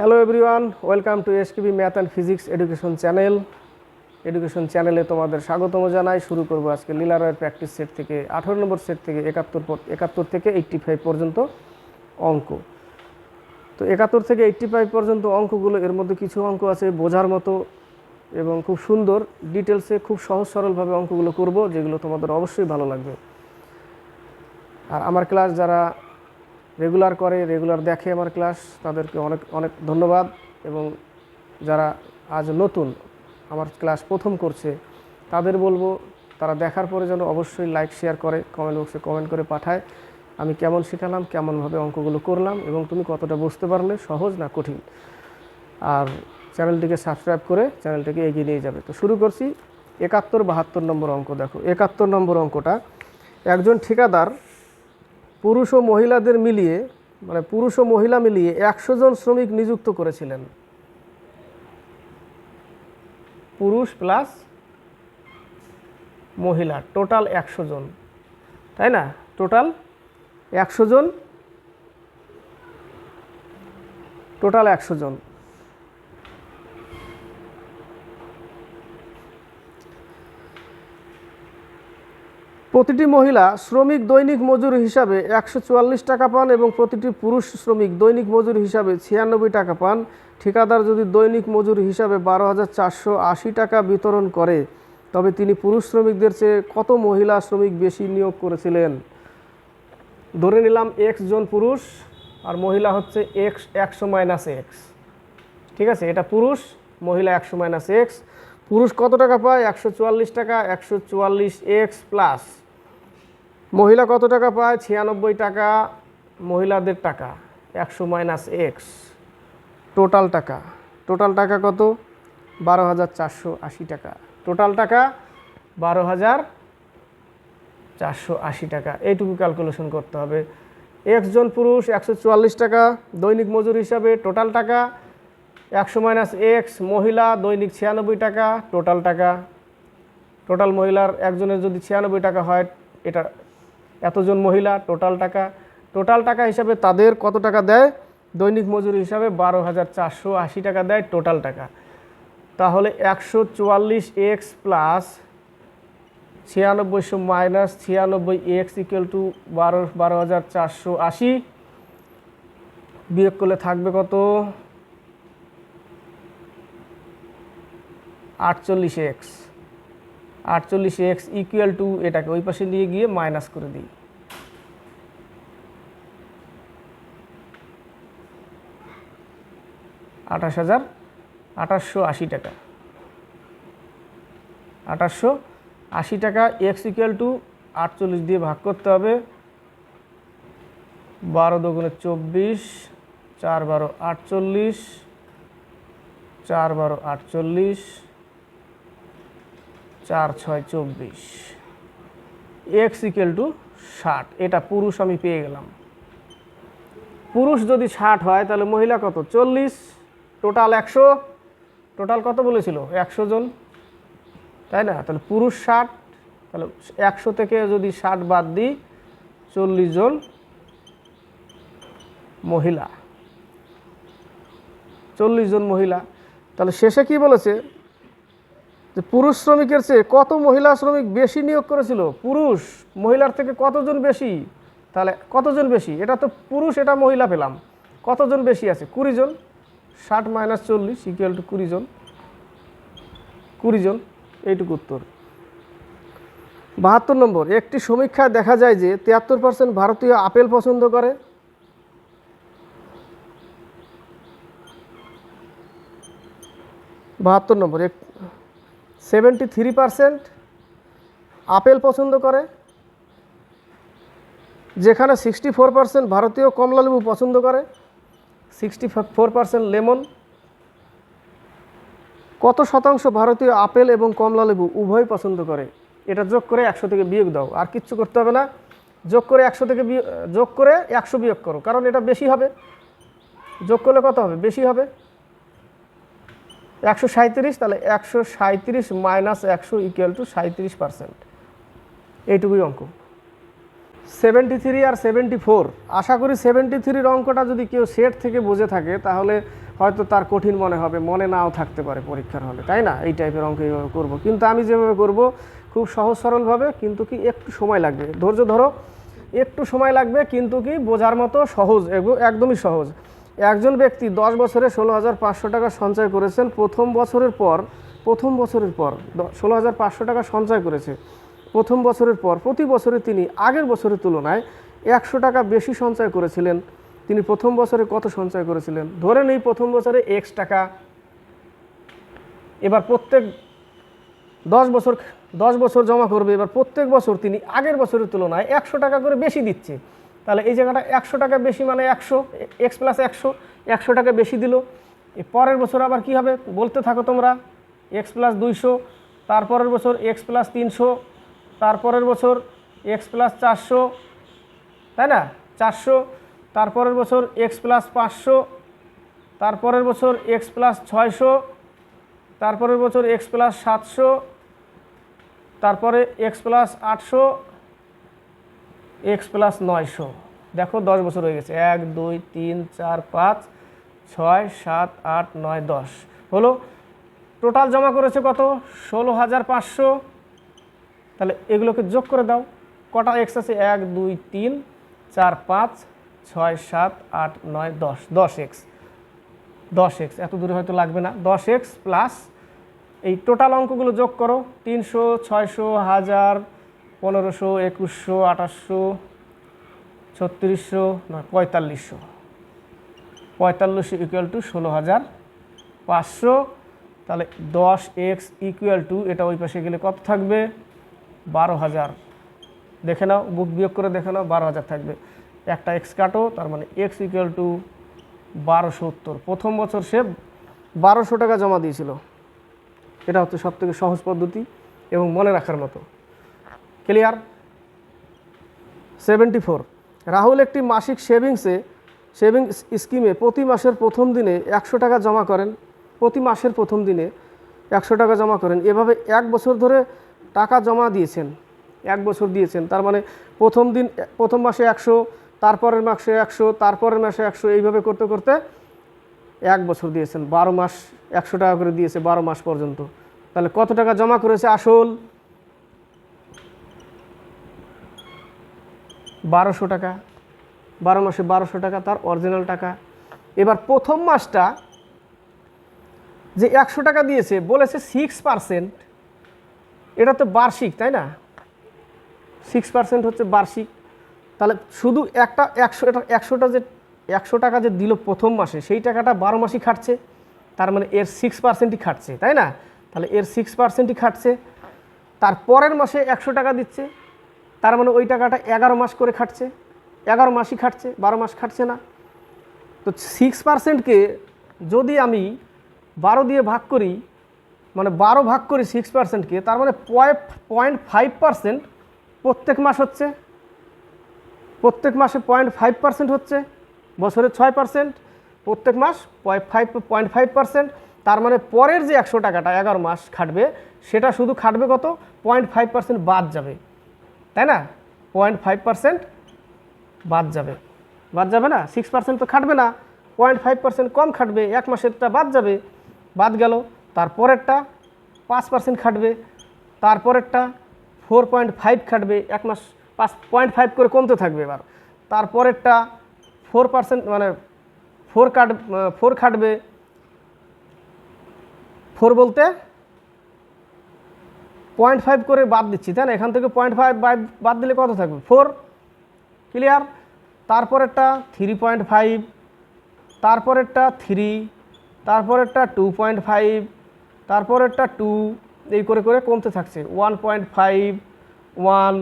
Hello everyone welcome to SKB math and physics education channel education চ্যানেলে তোমাদের স্বাগতম জানাই। শুরু করব আজকে লীলারয়ের প্র্যাকটিস সেট থেকে, আঠারো নম্বর সেট থেকে একাত্তর একাত্তর থেকে এইট্টি ফাইভ পর্যন্ত অঙ্ক। তো একাত্তর থেকে এইট্টি ফাইভ পর্যন্ত অঙ্কগুলো, এর মধ্যে কিছু অঙ্ক আছে বোঝার মতো এবং খুব সুন্দর। ডিটেলসে খুব সহজ সরলভাবে অঙ্কগুলো করব, যেগুলো তোমাদের অবশ্যই ভালো লাগবে। আর আমার ক্লাস যারা রেগুলার করে রেগুলার দেখে আমার ক্লাস তাদেরকে অনেক অনেক ধন্যবাদ। এবং যারা আজ নতুন আমার ক্লাস প্রথম করছে, তাদের বলব, তারা দেখার পরে যেন অবশ্যই লাইক শেয়ার করে কমেন্ট বক্সে কমেন্ট করে পাঠায়। আমি কেমন শেখালাম, কেমনভাবে অঙ্কগুলো করলাম, এবং তুমি কতটা বুঝতে পারলে, সহজ না কঠিন। আর চ্যানেলটিকে সাবস্ক্রাইব করে চ্যানেলটিকে এগিয়ে নিয়ে যাবে। তো শুরু করছি, একাত্তর বাহাত্তর নম্বর অঙ্ক দেখো। একাত্তর নম্বর অঙ্কটা, একজন ঠিকাদার পুরুষ ও মহিলাদের মিলিয়ে মানে পুরুষ ও মহিলা মিলিয়ে একশো জন শ্রমিক নিযুক্ত করেছিলেন। পুরুষ প্লাস মহিলা টোটাল একশো জন। তাই না? টোটাল একশো জন। টোটাল একশো জন। প্রতিটি মহিলা শ্রমিক দৈনিক মজুর হিসাবে একশো চুয়াল্লিশ টাকা পান এবং প্রতিটি পুরুষ শ্রমিক দৈনিক মজুর হিসাবে ছিয়ানব্বই টাকা পান। ঠিকাদার যদি দৈনিক মজুর হিসাবে বারো হাজার চারশো আশি টাকা বিতরণ করে, তবে তিনি পুরুষ শ্রমিকদের চেয়ে কত মহিলা শ্রমিক বেশি নিয়োগ করেছিলেন? ধরে নিলাম এক্স জন পুরুষ, আর মহিলা হচ্ছে এক্স একশো মাইনাস এক্স ঠিক আছে? এটা পুরুষ, মহিলা একশো মাইনাস এক্স পুরুষ কত টাকা পায়? একশো চুয়াল্লিশ টাকা, একশো চুয়াল্লিশ এক্স প্লাস। মহিলা কত টাকা পায়? ছিয়ানব্বই টাকা, মহিলাদের টাকা, একশো মাইনাস এক্স। টোটাল টাকা টোটাল টাকা কত? বারো হাজার চারশো আশি টাকা। টোটাল টাকা, বারো হাজার চারশো আশি টাকা। এইটুকু ক্যালকুলেশন করতে হবে। একজন পুরুষ, একশো চুয়াল্লিশ টাকা। দৈনিক মজুর হিসাবে টোটাল টাকা একশো মাইনাস এক্স মহিলা দৈনিক ছিয়ানব্বই টাকা, টোটাল টাকা। টোটাল মহিলার একজনের যদি ছিয়ানব্বই টাকা হয়, এটা এতজন মহিলা, টোটাল টাকা। টোটাল টাকা হিসাবে তাদের কত টাকা দেয়? দৈনিক মজুরি হিসাবে বারো হাজার চারশো আশি টাকা দেয় টোটাল টাকা। তাহলে একশো চুয়াল্লিশ এক্স প্লাস ছিয়ানব্বইশো মাইনাস ছিয়ানব্বই এক্স ইকুয়াল টু বারো বারো হাজার চারশো আশি বিয়োগ করলে থাকবে কত? আটচল্লিশ এক্স। আটচল্লিশ এক্স ইকুয়াল টু এটাকে ওই পাশে নিয়ে গিয়ে মাইনাস করে দিই। আঠাশ হাজার আঠাশশো আশি টাকা। আঠাশশো আশি টাকা এক্স ইকুয়াল টু আটচল্লিশ দিয়ে ভাগ করতে হবে। বারো দোগুণে চব্বিশ, চার বারো আটচল্লিশ, চার বারো আটচল্লিশ চার, ছয়, চব্বিশ। এক্স ইকুয়াল টু ষাট। এটা পুরুষ আমি পেয়ে গেলাম। পুরুষ যদি ষাট হয়, তাহলে মহিলা কত? চল্লিশ। টোটাল একশো। টোটাল কত বলেছিল? একশো জন। তাই না? তাহলে পুরুষ ষাট। তাহলে একশো থেকে যদি ষাট বাদ দিই, চল্লিশ জন মহিলা। চল্লিশ জন মহিলা। তাহলে শেষে কি বলেছে? যে পুরুষ শ্রমিকের চেয়ে কত মহিলা শ্রমিক বেশি নিয়োগ করেছিল? পুরুষ, মহিলার থেকে কতজন বেশি? তাহলে কতজন বেশি? এটা তো পুরুষ, এটা মহিলা পেলাম। কতজন বেশি আছে? কুড়ি জন। ষাট মাইনাস চল্লিশ ইকুয়াল টু কুড়ি জন। কুড়ি জন। এইটুকু উত্তর। বাহাত্তর নম্বর। একটি সমীক্ষায় দেখা যায় যে তিয়াত্তর পার্সেন্ট ভারতীয় আপেল পছন্দ করে। বাহাত্তর নম্বর। এক সেভেন্টি থ্রি পার্সেন্ট আপেল পছন্দ করে, যেখানে সিক্সটি ফোর পার্সেন্ট ভারতীয় কমলালেবু পছন্দ করে, সিক্সটি ফোর পার্সেন্ট লেমন। কত শতাংশ ভারতীয় আপেল এবং কমলালেবু উভয় পছন্দ করে? এটা যোগ করে একশো থেকে বিয়োগ দাও, আর কিচ্ছু করতে হবে না। যোগ করে একশো থেকে যোগ করে একশো বিয়োগ করো, কারণ এটা বেশি হবে। যোগ করলে কত হবে? বেশি হবে। একশো সাঁত্রিশ তাহলে একশো সাঁত্রিশ মাইনাস একশো ইকুয়াল টু সাঁত্রিশ পার্সেন্ট এইটুকুই অঙ্ক। সেভেন্টি থ্রি আর সেভেন্টি ফোর আশা করি সেভেন্টি থ্রির অঙ্কটা যদি কেউ সেট থেকে বুঝে থাকে, তাহলে হয়তো তার কঠিন মনে হবে, মনে নাও থাকতে পারে পরীক্ষার হলে, তাই না? এই টাইপের অঙ্ক এইভাবে করব। কিন্তু আমি যেভাবে করব, খুব সহজ সরলভাবে, কিন্তু কি একটু সময় লাগবে? ধৈর্য ধরো, একটু সময় লাগবে, কিন্তু কি বোঝার মতো সহজ একদমই সহজ। একজন ব্যক্তি দশ বছরে ষোলো হাজার পাঁচশো টাকা সঞ্চয় করেছেন। প্রথম বছরের পর, প্রথম বছরের পর ষোলো হাজার পাঁচশো টাকা সঞ্চয় করেছে। প্রথম বছরের পর, প্রতি বছরে তিনি আগের বছরের তুলনায় একশো টাকা বেশি সঞ্চয় করেছিলেন। তিনি প্রথম বছরে কত সঞ্চয় করেছিলেন? ধরে নেই প্রথম বছরে এক্স টাকা। এবার প্রত্যেক দশ বছর দশ বছর জমা করবে। এবার প্রত্যেক বছর তিনি আগের বছরের তুলনায় একশো টাকা করে বেশি দিচ্ছে। তাহলে এই জায়গাটা একশো টাকা বেশি মানে একশো, এক্স প্লাস একশো একশো টাকা বেশি দিল। পরের বছর আবার কি হবে? বলতে থাকো তোমরা, এক্স প্লাস দুইশো, তারপরের বছর এক্স প্লাস তিনশো, তারপরের বছর এক্স প্লাস চারশো, তাই না? চারশো, তারপরের বছর এক্স প্লাস পাঁচশো, তারপরের বছর এক্স প্লাস ছয়শো, তারপরের বছর এক্স প্লাস সাতশো, তারপরে এক্স প্লাস আটশো এক্স প্লাস নয়শো। দেখো দশ বছর হয়ে গেছে। এক, দুই, তিন, চার, পাঁচ, ছয়, সাত, আট, নয়, দশ। হলো টোটাল জমা করেছে কত? ষোলো হাজার পাঁচশো। তাহলে এগুলোকে যোগ করে দাও। কটা এক্স আছে? এক, দুই, তিন, চার, পাঁচ, ছয়, সাত, আট, নয়, দশ। দশ এক্স দশ এক্স এত দূরে হয়তো লাগবে না। দশ এক্স প্লাস এই টোটাল অঙ্কগুলো যোগ করো। তিনশো, ছয়শো, হাজার পনেরোশো, একুশশো, আঠাশশো, ছত্রিশশো, না, পঁয়তাল্লিশশো। পঁয়তাল্লিশশো ইকুয়াল টু ষোলো হাজার পাঁচশো। তাহলে দশ এক্স ইকুয়াল টু এটা ওই পাশে গেলে কত থাকবে? বারো হাজার। দেখে নাও, বুক বিয়োগ করে দেখে নাও, বারো হাজার থাকবে। একটা এক্স কাটো, তার মানে এক্স ইকুয়াল টু বারোশো উত্তর। প্রথম বছর সে বারোশো টাকা জমা দিয়েছিল। এটা হচ্ছে সব থেকে সহজ পদ্ধতি এবং মনে রাখার মতো। ক্লিয়ার? সেভেন্টি ফোর রাহুল একটি মাসিক সেভিংসে সেভিংস স্কিমে প্রতি মাসের প্রথম দিনে একশো টাকা জমা করেন। প্রতি মাসের প্রথম দিনে একশো টাকা জমা করেন। এভাবে এক বছর ধরে টাকা জমা দিয়েছেন। এক বছর দিয়েছেন। তার মানে প্রথম দিন, প্রথম মাসে একশো, তারপরের মাসে একশো, তারপরের মাসে একশো, এইভাবে করতে করতে এক বছর দিয়েছেন। বারো মাস একশো টাকা করে দিয়েছে বারো মাস পর্যন্ত। তাহলে কত টাকা জমা করেছে আসল? বারোশো টাকা। বারো মাসে বারোশো টাকা তার অরিজিনাল টাকা। এবার প্রথম মাসটা যে একশো টাকা দিয়েছে, বলেছে সিক্স পার্সেন্ট এটা তো বার্ষিক, তাই না? সিক্স পার্সেন্ট হচ্ছে বার্ষিক। তাহলে শুধু একটা একশো, এটা একশোটা যে, একশো টাকা যে দিল প্রথম মাসে, সেই টাকাটা বারো মাসই খাটছে। তার মানে এর সিক্স পার্সেন্টই খাটছে, তাই না? তাহলে এর সিক্স পার্সেন্টই খাটছে। তার পরের মাসে একশো টাকা দিচ্ছে। তার মানে ওই টাকাটা এগারো মাস করে খাটছে। এগারো মাসই খাটছে, বারো মাস খাটছে না। তো সিক্স পার্সেন্টকে যদি আমি বারো দিয়ে ভাগ করি মানে বারো ভাগ করি সিক্স পার্সেন্টকে তার মানে পয়েন্ট ফাইভ পার্সেন্ট প্রত্যেক মাস হচ্ছে। প্রত্যেক মাসে পয়েন্ট ফাইভ পার্সেন্ট হচ্ছে, বছরে ছয় পার্সেন্ট প্রত্যেক মাস ফাইভ পয়েন্ট ফাইভ পার্সেন্ট তার মানে পরের যে একশো টাকাটা এগারো মাস খাটবে, সেটা শুধু খাটবে কত? পয়েন্ট ফাইভ পার্সেন্ট বাদ যাবে। তাই না? পয়েন্ট ফাইভ পার্সেন্ট বাদ যাবে। বাদ যাবে না? সিক্স পার্সেন্ট তো খাটবে না। পয়েন্ট ফাইভ পার্সেন্ট কম খাটবে, এক মাসেরটা বাদ যাবে। বাদ গেল। তারপরেরটা পাঁচ পার্সেন্ট খাটবে। তারপরেরটা ফোর পয়েন্ট ফাইভ খাটবে। এক মাস পাঁচ পয়েন্ট ফাইভ করে কমতে থাকবে এবার। তারপরেরটা ফোর পার্সেন্ট মানে ফোর কাট ফোর খাটবে। ফোর বলতে পয়েন্ট ফাইভ করে বাদ দিচ্ছি, তাই না? এখান থেকে পয়েন্ট ফাইভ বাদ দিলে কত থাকবে? Four, clear? তারপরেরটা থ্রি পয়েন্ট ফাইভ, তারপরেরটা থ্রি, তারপরেরটা টু পয়েন্ট ফাইভ, তারপরেরটা টু, এই করে করে কমতে থাকছে। One point five, one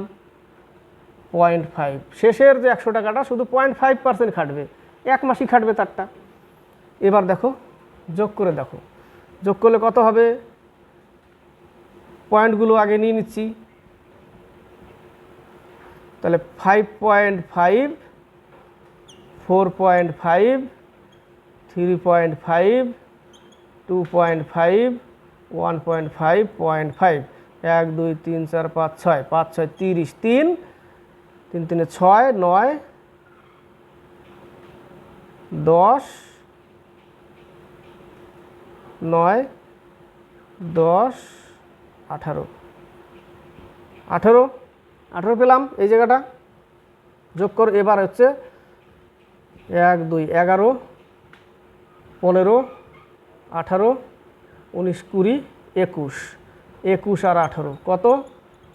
point five. শেষের যে একশো টাকাটা শুধু পয়েন্ট ফাইভ পার্সেন্ট খাটবে, এক মাসই খাটবে তারটা। এবার দেখো, যোগ করে দেখো। যোগ করলে কত হবে? পয়েন্টগুলো আগে নিয়ে নিচ্ছি। তাহলে five point five four point five three point five two point five one point five point five এক, দুই, তিন, চার, পাঁচ, ছয় পাঁচ, ছয়, তিরিশ, তিন তিন, তিনে ছয়, নয়, দশ নয়, দশ আঠারো। আঠেরো? আঠেরো পেলাম, এই জায়গাটা। যোগ কর, এবার হচ্ছে এক, দুই, এগারো, পনেরো, আঠারো, উনিশ, কুড়ি, একুশ। একুশ আর আঠারো, কত?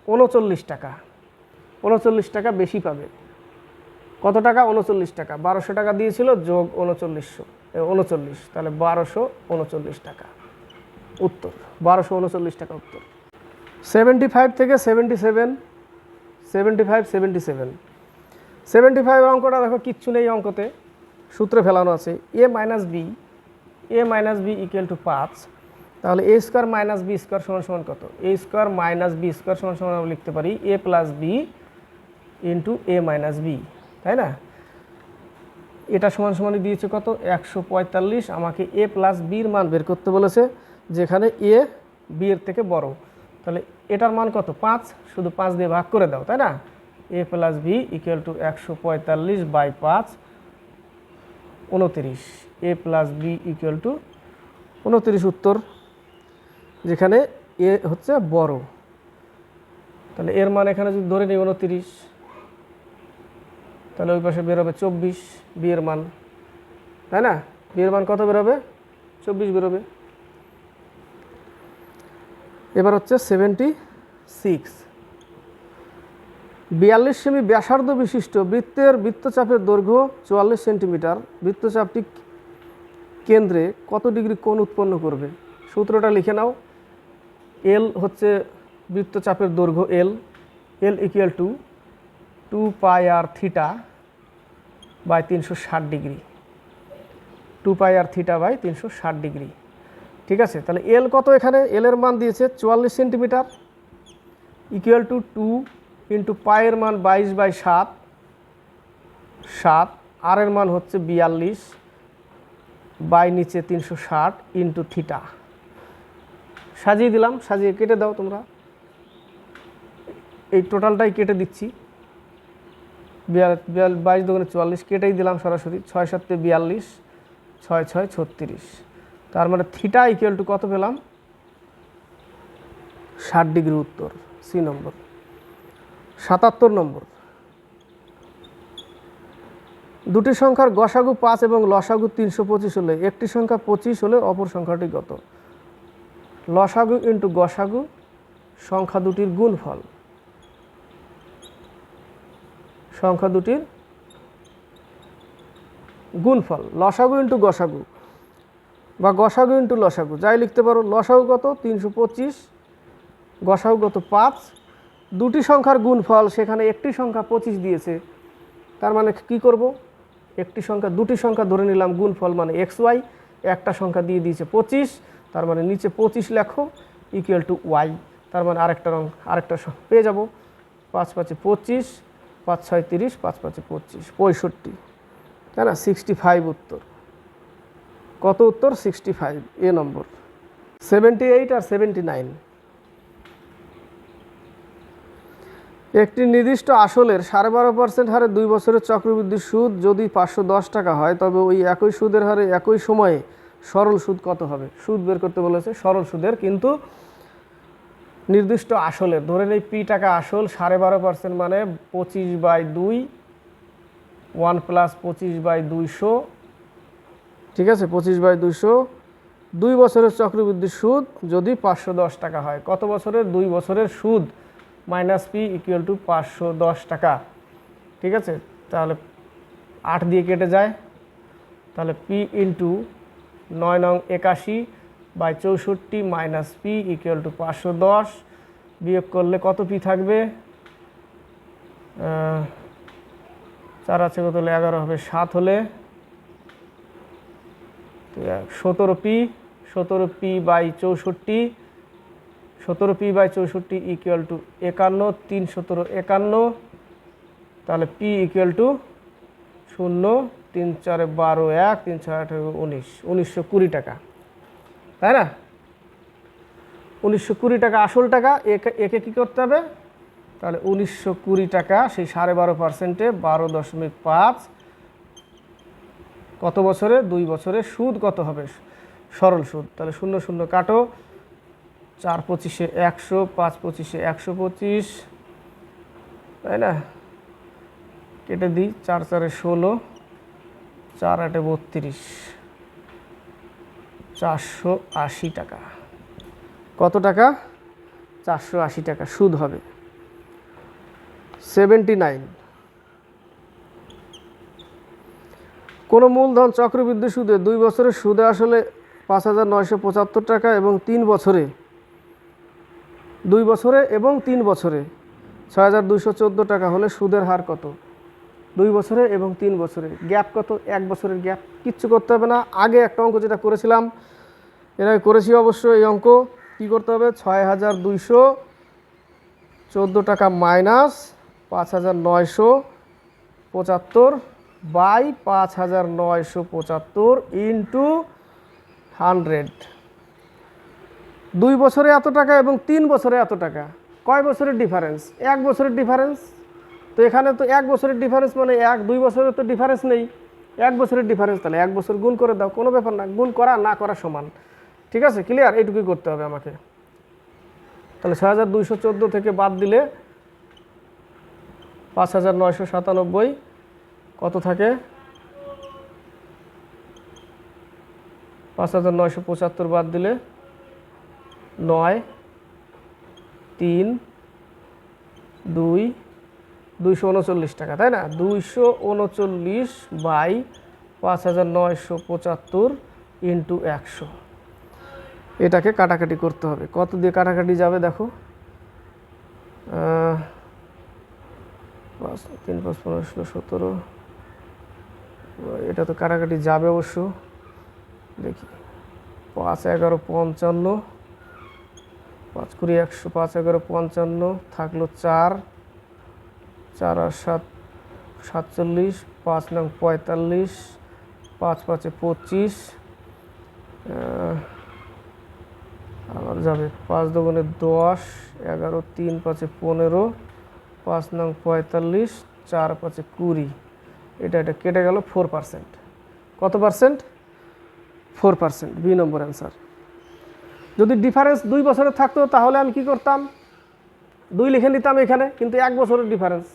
উনচল্লিশ টাকা। উনচল্লিশ টাকা বেশি পাবে। কত টাকা? উনচল্লিশ টাকা। বারোশো টাকা দিয়েছিল, যোগ উনচল্লিশশো। উনচল্লিশ। তাহলে বারোশো উনচল্লিশ টাকা। উত্তর। বারোশো উনচল্লিশ টাকা উত্তর। সেভেন্টি ফাইভ থেকে seventy seven seventy five seventy seven seventy five অঙ্কটা দেখো, কিচ্ছু নেই অঙ্কতে। সূত্রে ফেলানো আছে। A minus B A minus B equal to পাঁচ। তাহলে A square minus B square সমান সমান কত? A square minus B square সমান সমান আমরা লিখতে পারি A plus B into A minus B তাই না? এটা সমান সমানই দিয়েছে কত? একশো পঁয়তাল্লিশ। আমাকে এ প্লাস বির মান বের করতে বলেছে, যেখানে এ বি এর থেকে বড়। তাহলে এটার মান কত? পাঁচ। শুধু পাঁচ দিয়ে ভাগ করে দাও, তাই না? A plus B equal to একশো পঁয়তাল্লিশ বাই পাঁচ, উনতিরিশ। A plus B equal to উনতিরিশ উত্তর, যেখানে এ হচ্ছে বড়। তাহলে এর মান এখানে যদি ধরে নিই উনতিরিশ, তাহলে ওই পাশে বেরোবে চব্বিশ বিয়ের মান, তাই না? বিয়ের মান কত বেরোবে চব্বিশ বেরোবে এবার হচ্ছে সেভেন্টি সিক্স বিয়াল্লিশ সেমি ব্যাসার্ধ বিশিষ্ট, বৃত্তের বৃত্তচাপের দৈর্ঘ্য চুয়াল্লিশ সেন্টিমিটার। বৃত্তচাপটি কেন্দ্রে কত ডিগ্রি কোণ উৎপন্ন করবে? সূত্রটা লিখে নাও। এল হচ্ছে বৃত্তচাপের দৈর্ঘ্য L L equal to two pi R theta by তিনশো ষাট degree. Two pi R theta by তিনশো ষাট ডিগ্রি। ঠিক আছে? তাহলে এল কত এখানে? এল এর মান দিয়েছে চুয়াল্লিশ centimetre equal to two into পায়ের মান বাইশ বাই সাত। সাত আর এর মান হচ্ছে বিয়াল্লিশ বাই নিচে তিনশো ষাট ইন্টু থিটা সাজিয়ে দিলাম, সাজিয়ে কেটে দাও তোমরা। এই টোটালটাই কেটে দিচ্ছি। বিয়াল বাইশ দোকানে চুয়াল্লিশ কেটেই দিলাম সরাসরি, ছয় সাতে বিয়াল্লিশ, ছয় ছয়, ছত্রিশ। তার মানে থিটা ইকুয়াল টু কত পেলাম? ষাট ডিগ্রি উত্তর সি নম্বর সাতাত্তর নম্বর দুটি সংখ্যার গসাগু পাঁচ এবং লসাগু তিনশো পঁচিশ হলে, একটি সংখ্যা পঁচিশ হলে অপর সংখ্যাটি কত? লসাগু ইন্টু গসাগু, সংখ্যা দুটির গুণফল। সংখ্যা দুটির গুণফল। লসাগু ইন্টু গসাগু। বা গসাগু ইন্টু লসাগু। যাই লিখতে পারো, লসাগু কত? তিনশো পঁচিশ, গসাগু কত? পাঁচ। দুটি সংখ্যার গুণফল, সেখানে একটি সংখ্যা পঁচিশ দিয়েছে। তার মানে কি করব? একটি সংখ্যা, দুটি সংখ্যা ধরে নিলাম, গুণফল মানে এক্স ওয়াই, একটা সংখ্যা দিয়ে দিয়েছে পঁচিশ, তার মানে নিচে পঁচিশ লেখো ইকুয়াল টু ওয়াই তার মানে আরেকটা রং, আরেকটা পেয়ে যাব। পাঁচ পাঁচে পঁচিশ, পাঁচ ছয় তিরিশ, পাঁচ পাঁচে পঁচিশ, পঁয়ষট্টি। তাই না? সিক্সটি ফাইভ উত্তর। কত উত্তর? Sixty five A number. Seventy eight R seventy nine একটি নির্দিষ্ট আসলের সাড়ে বারো পার্সেন্ট হারে দুই বছরের চক্রবৃদ্ধি সুদ যদি পাঁচশো দশ টাকা হয়, তবে ওই একই সুদের হারে একই সময়ে সরল সুদ কত হবে? সুদ বের করতে বলেছে সরল সুদের, কিন্তু নির্দিষ্ট আসলের, ধরে নেই পি টাকা আসল, সাড়ে বারো পার্সেন্ট মানে পঁচিশ বাই দুই, ওয়ান প্লাস পঁচিশ বাই দুইশো ঠিক আছে? পঁচিশ বাই দুশো দুই বছরের চক্রবৃদ্ধি সুদ যদি পাঁচশো দশ টাকা হয়। কত বছরের? দুই বছরের সুদ মাইনাস পি ইকুয়াল টু পাঁচশো দশ টাকা। ঠিক আছে? তাহলে আট দিয়ে কেটে যায়। তাহলে পি ইন্টু নয় নং একাশি বাই চৌষট্টি মাইনাস পি ইকুয়াল টু পাঁচশো দশ বিয়োগ করলে কত পি থাকবে? চার আছে কত হলে এগারো হবে? সাত হলে সতেরো পি সতেরো পি বাই চৌষট্টি, সতেরো পি বাই চৌষট্টি ইকুয়াল টু একান্ন, তিন সতেরো একান্ন, তাহলে পি ইকুয়াল টু শূন্য, তিন চারে বারো এক, তিন ছয় আঠারো উনিশ, উনিশশো কুড়ি টাকা। তাই না? উনিশশো কুড়ি টাকা আসল টাকা, একে একে কী করতে হবে? তাহলে উনিশশো কুড়ি টাকা, সেই সাড়ে বারো পার্সেন্টে বারো দশমিক পাঁচ কত বছরে? দুই বছরে সুদ কত হবে? সরল সুদ। তাহলে শূন্য শূন্য কাটো। চার পঁচিশে একশো, পাঁচ পঁচিশে একশো পঁচিশ। তাই না? কেটে দিই। চার চারে ষোলো, চার আটে বত্রিশ। চারশো আশি টাকা। কত টাকা? চারশো আশি টাকা। সুদ হবে। Seventy nine. কোনো মূলধন চক্রবৃদ্ধি সুদে দুই বছরের সুদে আসলে পাঁচ হাজার নয়শো পঁচাত্তর টাকা এবং তিন বছরে, দুই বছরে এবং তিন বছরে ছয় হাজার দুইশো চোদ্দ টাকা হলে সুদের হার কত? দুই বছরে এবং তিন বছরে। গ্যাপ কত? এক বছরের গ্যাপ। কিচ্ছু করতে হবে না। আগে একটা অঙ্ক যেটা করেছিলাম, এর আগে করেছি অবশ্য এই অঙ্ক। কী করতে হবে? ছয় হাজার দুইশো চোদ্দ টাকা মাইনাস পাঁচ হাজার নয়শো পঁচাত্তর বাই পাঁচ হাজার নয়শো পঁচাত্তর ইন্টু হান্ড্রেড দুই বছরে এত টাকা এবং তিন বছরে এত টাকা। কয় বছরের ডিফারেন্স এক বছরের ডিফারেন্স তো এখানে তো এক বছরের ডিফারেন্স মানে এক, দুই বছরের তো ডিফারেন্স নেই। এক বছরের ডিফারেন্স তাহলে এক বছর গুণ করে দাও, কোনো ব্যাপার না, গুণ করা, না করা সমান। ঠিক আছে? ক্লিয়ার এইটুকুই করতে হবে আমাকে। তাহলে ছয় হাজার দুইশো চোদ্দ থেকে বাদ দিলে পাঁচ হাজার নয়শো সাতানব্বই কত থাকে? পাঁচ হাজার নয়শো পঁচাত্তর বাদ দিলে নয়, তিন, দুই, দুইশো উনচল্লিশ টাকা, তাই না? দুইশো উনচল্লিশ বাই পাঁচ হাজার নয়শো পঁচাত্তর ইন্টু একশো। এটাকে কাটাকাটি করতে হবে। কত দিয়ে কাটাকাটি যাবে দেখো? তিন, পাঁচ, পনেরো, ষোলো, সতেরো এটা তো কাটাকাটি যাবে অবশ্য। দেখি। পাঁচ এগারো পঞ্চান্ন। পাঁচ কুড়ি একশো, পাঁচ এগারো পঞ্চান্ন থাকল চার। চার আর সাত, সাতচল্লিশ, পাঁচ নং পঁয়তাল্লিশ, পাঁচ পাঁচে পঁচিশ। আবার যাবে পাঁচ দোকানে দশ, এগারো তিন পাঁচে পনেরো, পাঁচ নং পঁয়তাল্লিশ, চার পাঁচে কুড়ি। এটা এটা কেটে গেল ফোর পার্সেন্ট কত percent four percent B number answer যদি ডিফারেন্স দুই বছরের থাকতো, তাহলে আমি কি করতাম? দুই লিখে নিতাম এখানে, কিন্তু এক বছরের ডিফারেন্স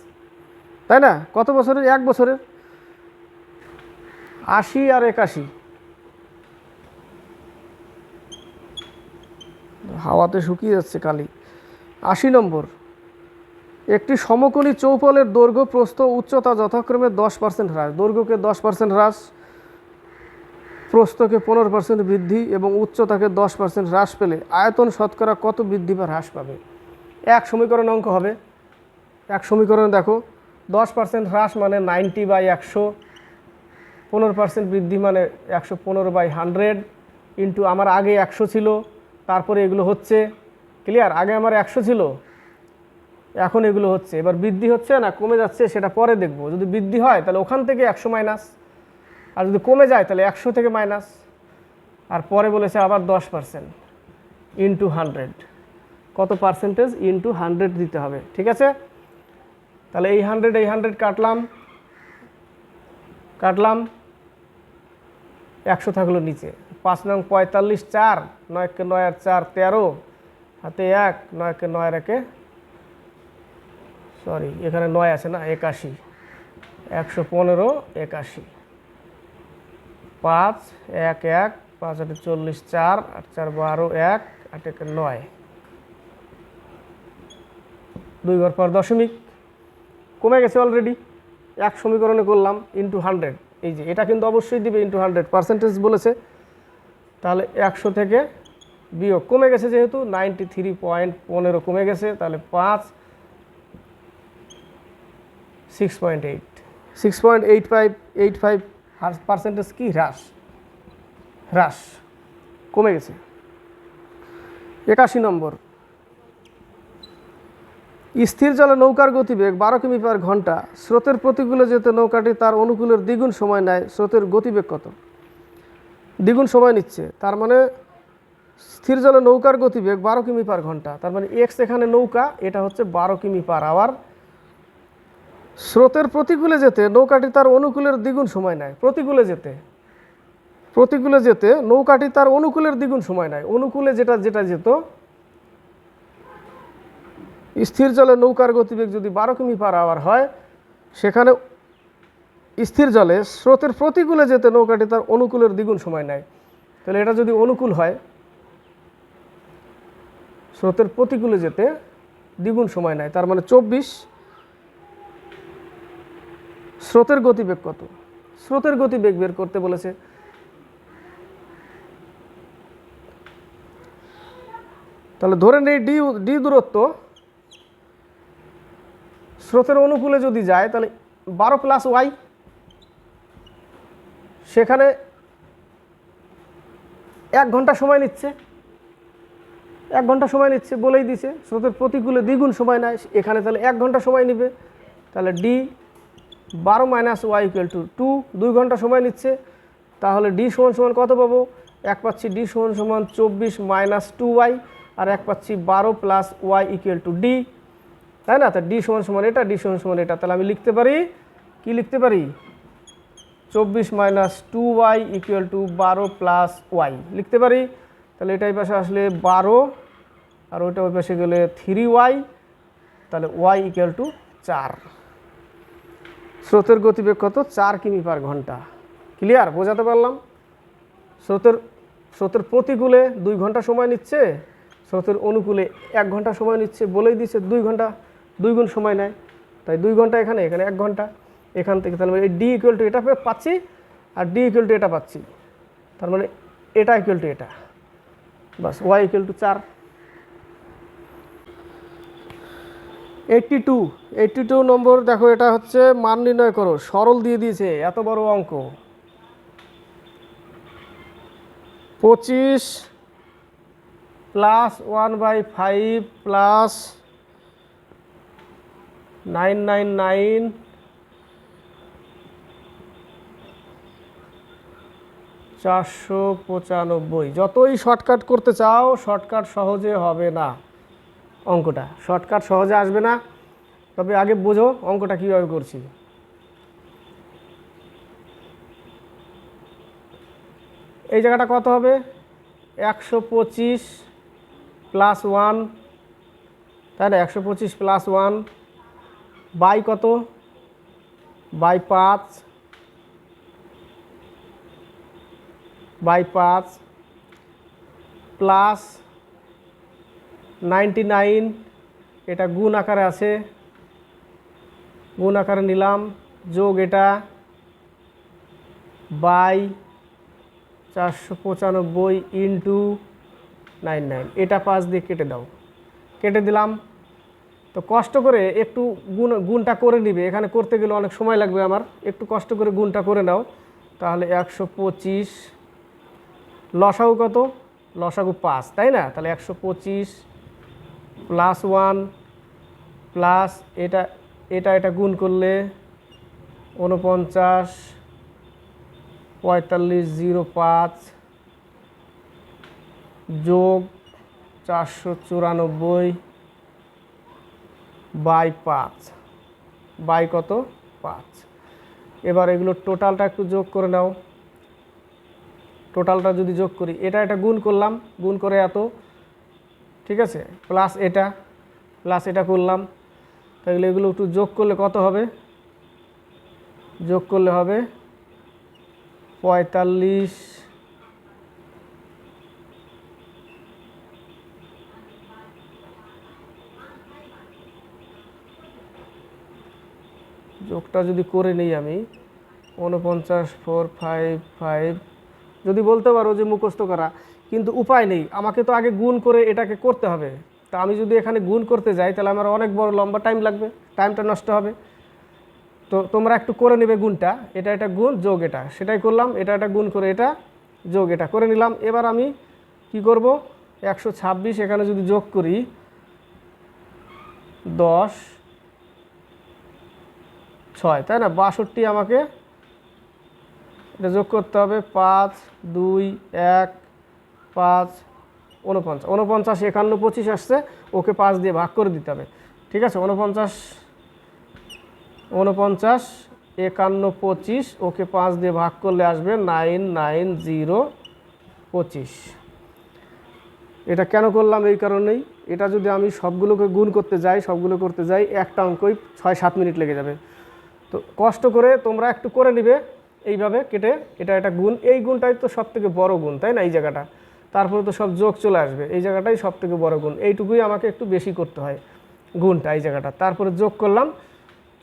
তাই না? কত বছরের? এক বছরের। আশি আর একাশি। হাওয়াতে শুকিয়ে যাচ্ছে কালি। আশি নম্বর। একটি সমকোণী চৌপলের দৈর্ঘ্য প্রস্থ উচ্চতা যথাক্রমে দশ পার্সেন্ট হ্রাস। দৈর্ঘ্যকে দশ পার্সেন্ট হ্রাস, প্রস্থকে পনেরো পার্সেন্ট বৃদ্ধি এবং উচ্চতাকে দশ পার্সেন্ট হ্রাস পেলে আয়তন শতকরা কত বৃদ্ধি বা হ্রাস পাবে? এক সমীকরণ অঙ্ক হবে। এক সমীকরণ দেখো, দশ পার্সেন্ট হ্রাস মানে নাইনটি বাই একশো, পনেরো পার্সেন্ট বৃদ্ধি মানে একশো পনেরো বাই হান্ড্রেড ইন্টু আমার আগে একশো ছিল, তারপরে এগুলো হচ্ছে, ক্লিয়ার? আগে আমার একশো ছিল এখন এগুলো হচ্ছে। এবার বৃদ্ধি হচ্ছে না, কমে যাচ্ছে, সেটা পরে দেখব। যদি বৃদ্ধি হয়, তাহলে ওখান থেকে একশো মাইনাস। আর যদি কমে যায়, তাহলে একশো থেকে মাইনাস। আর পরে বলেছে আবার দশ পার্সেন্ট ইন্টু হান্ড্রেড কত পার্সেন্টেজ? ইন্টু হান্ড্রেড দিতে হবে। ঠিক আছে? তাহলে এই হান্ড্রেড এই হান্ড্রেড কাটলাম। কাটলাম। একশো থাকল নিচে। পাঁচ নং পঁয়তাল্লিশ চার, নয়কে নয় আর চার তেরো। হাতে এক, নয়কে নয় একে সরি এখানে নয় আছে না? একাশি। একশো পনেরো, একাশি। পাঁচ, এক এক, পাঁচ, আটে চল্লিশ, চার, আট, চার, বারো, এক, আট, একে, নয়। দুই ঘর পর দশমিক। কমে গেছে অলরেডি এক সমীকরণে করলাম ইন্টু হান্ড্রেড এই যে, এটা কিন্তু অবশ্যই দিবে ইন্টু হান্ড্রেড পার্সেন্টেজ বলেছে। তাহলে একশো থেকে বিয়োগ। কমে গেছে যেহেতু নাইনটি থ্রি পয়েন্ট পনেরো কমে গেছে। তাহলে পাঁচ six point eight six point eight five eight five percentage কি? হ্রাস হ্রাস কমে গেছে। একাশি নম্বর। স্থির জলে নৌকার গতিবেগ বারো কিমি পার ঘণ্টা। স্রোতের প্রতিকূলে যেতে নৌকাটি তার অনুকূলের দ্বিগুণ সময় নেয়। স্রোতের গতিবেগ কত? দ্বিগুণ সময় নিচ্ছে। তার মানে স্থির জলে নৌকার গতিবেগ বারো কিমি পার ঘণ্টা। তার মানে এক্স এখানে নৌকা এটা হচ্ছে বারো কিমি পার আওয়ার স্রোতের প্রতিকূলে যেতে নৌকাটি তার অনুকূলের দ্বিগুণ সময় নেয়। প্রতিকূলে যেতে। প্রতিকূলে যেতে নৌকাটি তার অনুকূলের দ্বিগুণ সময় নেয়। অনুকূলে যেটা যেটা যেত, স্থির জলে নৌকার গতিবেগ যদি বারো কিমি পার আওয়ার হয়, সেখানে স্থির জলে স্রোতের প্রতিকূলে যেতে নৌকাটি তার অনুকূলের দ্বিগুণ সময় নেয়। তাহলে এটা যদি অনুকূল হয়, স্রোতের প্রতিকূলে যেতে দ্বিগুণ সময় নেয়। তার মানে চব্বিশ স্রোতের গতিবেগ কত? স্রোতের গতিবেগ বের করতে বলেছে। তাহলে ধরে নেই ডি ডি দূরত্ব। স্রোতের অনুকূলে যদি যায়, তাহলে বারো প্লাস ওয়াই সেখানে এক ঘণ্টা সময় নিচ্ছে। এক ঘণ্টা সময় নিচ্ছে বলেই দিছে। স্রোতের প্রতিকূলে দ্বিগুণ সময় নেয়। এখানে তাহলে এক ঘণ্টা সময় নেবে। তাহলে ডি বারো minus y equal to two দুই ঘণ্টা সময় নিচ্ছে। তাহলে ডি সমান সমান কত পাবো? এক পাচ্ছি ডি সমান সমান চব্বিশ মাইনাস টু ওয়াই আর এক পাচ্ছি বারো plus y equal to d তাই না? তা ডি সমান সমান এটা ডি সমান সমান এটা। তাহলে আমি লিখতে পারি, কি লিখতে পারি? চব্বিশ minus two y equal to বারো প্লাস ওয়াই লিখতে পারি? তাহলে এটাই পাশে আসলে বারো, আর ওইটা ওই পাশে গেলে থ্রি ওয়াই তাহলে ওয়াই ইকুয়াল টু চার। স্রোতের গতিবেগ কত? চার কিমি পার ঘণ্টা। ক্লিয়ার বোঝাতে পারলাম? স্রোতের স্রোতের প্রতিকূলে দুই ঘণ্টা সময় নিচ্ছে, স্রোতের অনুকূলে এক ঘণ্টা সময় নিচ্ছে বলেই দিচ্ছে দুই ঘণ্টা, দুই গুণ সময় নেয়। তাই দুই ঘণ্টা এখানে এখানে এক ঘণ্টা, এখান থেকে তার মানে এই ডি ইকুয়াল টু এটা পাচ্ছি আর ডি ইকুয়াল টু এটা পাচ্ছি। তার মানে এটা ইকুয়াল টু এটা। বাস ওয়াই ইকুয়াল টু চার। এইটটি টু এইটটি টু নম্বর, দেখো এটা হচ্ছে মান নির্ণয় করো, সরল দিয়ে দিয়েছে, এত বড় অঙ্ক। পঁচিশ plus one by five plus nine nine nine চারশো পঁচানব্বই। যতই শর্টকাট করতে চাও শর্টকাট সহজে হবে না। অঙ্কটা। শর্টকাট সহজে আসবে না, তবে আগে বোঝো অঙ্কটা কীভাবে করছি। এই জায়গাটা কত হবে? একশো পঁচিশ প্লাস ওয়ান, তাই না? একশো পঁচিশ প্লাস ওয়ান, বাই কত? বাই পাঁচ বাই পাঁচ, প্লাস নাইনটি নাইন, এটা গুণ আকারে আছে। গুণ আকারে নিলাম। যোগ এটা বাই চারশো পঁচানব্বই ইন্টু নাইন নাইন। এটা পাঁচ দিয়ে কেটে দাও। কেটে দিলাম। তো কষ্ট করে একটু গুণ, গুণটা করে নিবে। এখানে করতে গেলে অনেক সময় লাগবে আমার। একটু কষ্ট করে গুণটা করে নাও। তাহলে একশো পঁচিশ, লসাগু কত? লসাগু পাঁচ, তাই না? তাহলে একশো পঁচিশ প্লাস ওয়ান প্লাস এটা এটা এটা গুণ করলে উনপঞ্চাশ পঁয়তাল্লিশ, জিরো পাঁচ যোগ চারশো চুরানব্বই বাই পাঁচ, বাই কত? পাঁচ। এবার এগুলো টোটালটা একটু যোগ করে নাও। টোটালটা যদি যোগ করি, এটা এটা গুণ করলাম। গুণ করে এত? ঠিক আছে? প্লাস এটা প্লাস এটা করলাম। তাহলে এগুলো একটু যোগ করলে কত হবে? যোগ করলে হবে পঁয়তাল্লিশ যোগটা যদি করে নিই আমি, উনপঞ্চাশ ফোর ফাইভ ফাইভ যদি বলতে পারো যে মুখস্থ করা কিন্তু উপায় নেই। আমাকে তো আগে গুণ করে এটাকে করতে হবে। তা আমি যদি এখানে গুণ করতে যাই, তাহলে আমার অনেক বড় লম্বা টাইম লাগবে। টাইমটা নষ্ট হবে। তো তোমরা একটু করে নেবে গুণটা। এটা এটা গুণ, যোগ এটা। সেটাই করলাম। এটা এটা গুণ করে এটা, যোগ এটা। করে নিলাম। এবার আমি কি করব? একশো ছাব্বিশ এখানে যদি যোগ করি, দশ, ছয়, তাই না? বাষট্টি আমাকে এটা যোগ করতে হবে। পাঁচ, দুই, এক পাঁচ উনপঞ্চাশ উনপঞ্চাশ একান্ন, পঁচিশ আসছে, ওকে পাঁচ দিয়ে ভাগ করে দিতে হবে। ঠিক আছে? উনপঞ্চাশ উনপঞ্চাশ একান্ন, পঁচিশ, ওকে পাঁচ দিয়ে ভাগ করলে আসবে নাইন নাইন, জিরো, পঁচিশ। এটা কেন করলাম এই কারণেই? এটা যদি আমি সবগুলোকে গুণ করতে যাই, সবগুলো করতে যাই, একটা অঙ্কই ছয়, সাত মিনিট লেগে যাবে। তো কষ্ট করে তোমরা একটু করে নিবে, এইভাবে কেটে এটা একটা গুণ। এই গুণটাই তো সব থেকে বড় গুণ, তাই না, এই জায়গাটা? তারপরে তো সব যোগ চলে আসবে। এই জায়গাটাই সব থেকে বড় গুণ। এইটুকুই আমাকে একটু বেশি করতে হয় গুণটা এই জায়গাটা। তারপরে যোগ করলাম।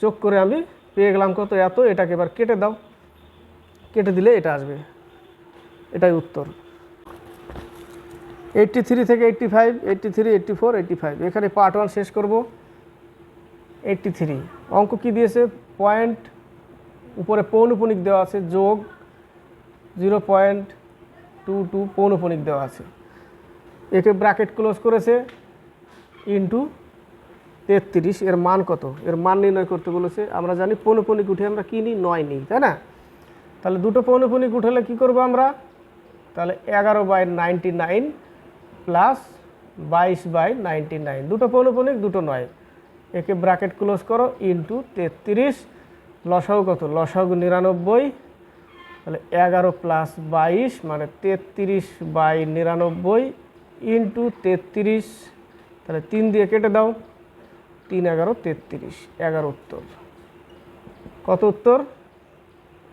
যোগ করে আমি পেয়ে গেলাম কত? এত। এটাকে এবার কেটে দাও। কেটে দিলে এটা আসবে। এটাই উত্তর। এইট্টি থ্রি থেকে eighty five eighty three eighty four eighty five এখানে পার্ট ওয়ান শেষ করব। এইট্টি থ্রি অঙ্ক কী দিয়েছে? পয়েন্ট উপরে পৌনপুনিক দেওয়া আছে, যোগ জিরো পয়েন্ট টু টু পৌনপুনিক দেওয়া আছে। একে ব্র্যাকেট ক্লোজ করেছে ইন্টু তেত্রিশ, এর মান কত? এর মান নির্ণয় করতে বলেছে, আমরা জানি পৌনপুনিক উঠে আমরা কী নিই? নয় নিই, তাই না? তাহলে দুটো পৌনপুনিক উঠালে কী করব আমরা? তাহলে এগারো বাই নাইনটি নাইন প্লাস বাইশ বাই নাইনটি নাইন দুটো পৌনপুনিক দুটো নয়। একে ব্র্যাকেট ক্লোজ করো ইন্টু তেত্রিশ। লসাগু কত? লসাগু নিরানব্বই। তাহলে এগারো প্লাস বাইশ মানে তেত্রিশ বাই নিরানব্বই ইন্টু তেত্রিশ, তাহলে তিন দিয়ে কেটে দাও, তিন এগারো তেত্রিশ, এগারো উত্তর। কত উত্তর?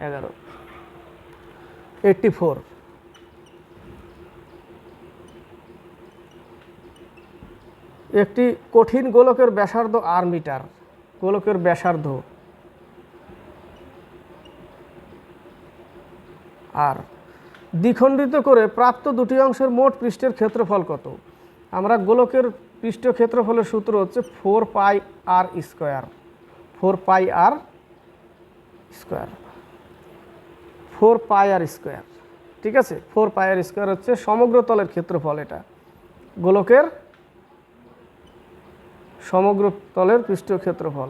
এগারো। এইটটি ফোর একটি কঠিন গোলকের ব্যাসার্ধ আর মিটার, গোলকের ব্যাসার্ধ। আর। দ্বিখণ্ডিত করে প্রাপ্ত দুটি অংশের মোট পৃষ্ঠের ক্ষেত্রফল কত? আমরা গোলকের পৃষ্ঠ ক্ষেত্রফলের সূত্র হচ্ছে four pi r square. Four pi r square. Four pi r square. ঠিক আছে? ফোর পাই আর স্কোয়ার হচ্ছে সমগ্র তলের ক্ষেত্রফল এটা। গোলকের সমগ্র তলের পৃষ্ঠ ক্ষেত্রফল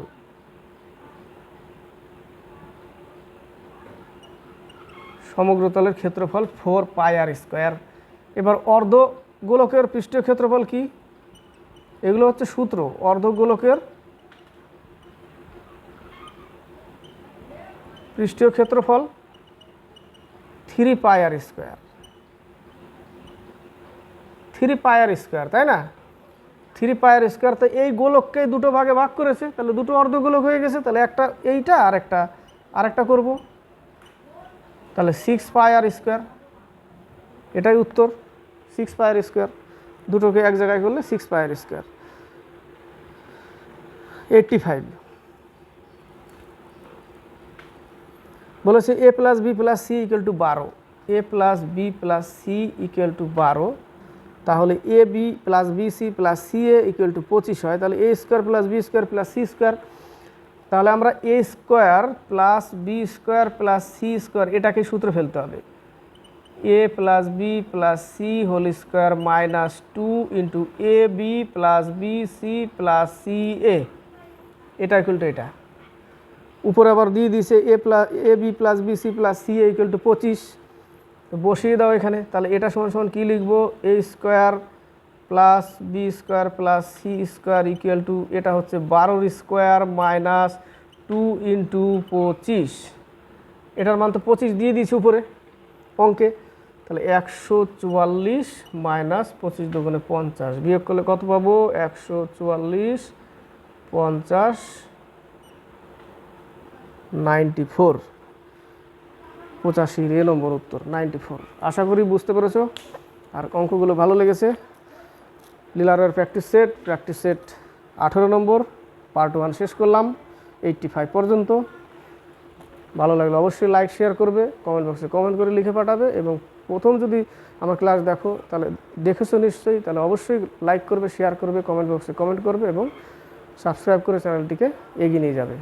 সমগ্র তলের ক্ষেত্রফল ফোর পাই আর স্কোয়ার। এবার অর্ধ গোলকের পৃষ্ঠ ক্ষেত্রফল কি? এগুলো হচ্ছে সূত্র। অর্ধ গোলকের পৃষ্ঠীয় ক্ষেত্রফল three pi r square. Three pi r square, তাই না? থ্রি পায়ের স্কোয়ার, তো এই গোলককে দুটো ভাগে ভাগ করেছে, তাহলে দুটো অর্ধ গোলক হয়ে গেছে, তাহলে একটা এইটা আর একটা আর একটা করব। তাহলে সিক্স পাই আর স্কোয়ার এটাই উত্তর সিক্স পায়ের স্কোয়ার দুটোকে এক জায়গায় করলে সিক্স পায়ের স্কোয়ার এইটটি ফাইভ বলেছে a plus b plus c equal to বারো a plus b plus c equal to বারো তাহলে a b plus b c plus c a equal to পঁচিশ হয়, তাহলে a square plus b square plus c square তাহলে আমরা a square plus b square plus c square এটাকে সূত্রে ফেলতে হবে। A plus b plus c whole square minus two into a b plus b c plus c a এটা equal to এটা। উপরে আবার দিয়ে দিয়েছে a plus a b plus b c plus c a equal to পঁচিশ। বসিয়ে দাও এখানে, তাহলে এটা সমান সমান কী লিখব? A square plus b square plus c square equal to এটা হচ্ছে বারোর স্কোয়ার মাইনাস টু ইন্টু পঁচিশ। এটার মান তো পঁচিশ দিয়ে দিয়েছি উপরে অঙ্কে। তাহলে একশো চুয়াল্লিশ মাইনাস পঁচিশ দোকানে পঞ্চাশ। বিয়োগ করলে কত পাবো? একশো চুয়াল্লিশ পঞ্চাশ নাইনটি ফোর পঁচাশি এ নম্বর উত্তর নাইনটি ফোর আশা করি বুঝতে পেরেছ। আর অঙ্কগুলো ভালো লেগেছে। লীলারের প্র্যাকটিস সেট প্র্যাকটিস সেট আঠেরো নম্বর পার্ট ওয়ান শেষ করলাম এইটটি ফাইভ পর্যন্ত। ভালো লাগলে অবশ্যই লাইক শেয়ার করবে কমেন্ট বক্সে কমেন্ট করে লিখে পাঠাবে এবং প্রথম যদি আমার ক্লাস দেখো, তাহলে দেখেছ নিশ্চয়ই, তাহলে অবশ্যই লাইক করবে শেয়ার করবে কমেন্ট বক্সে কমেন্ট করবে এবং সাবস্ক্রাইব করে চ্যানেলটিকে এগিয়ে নিয়ে যাবে।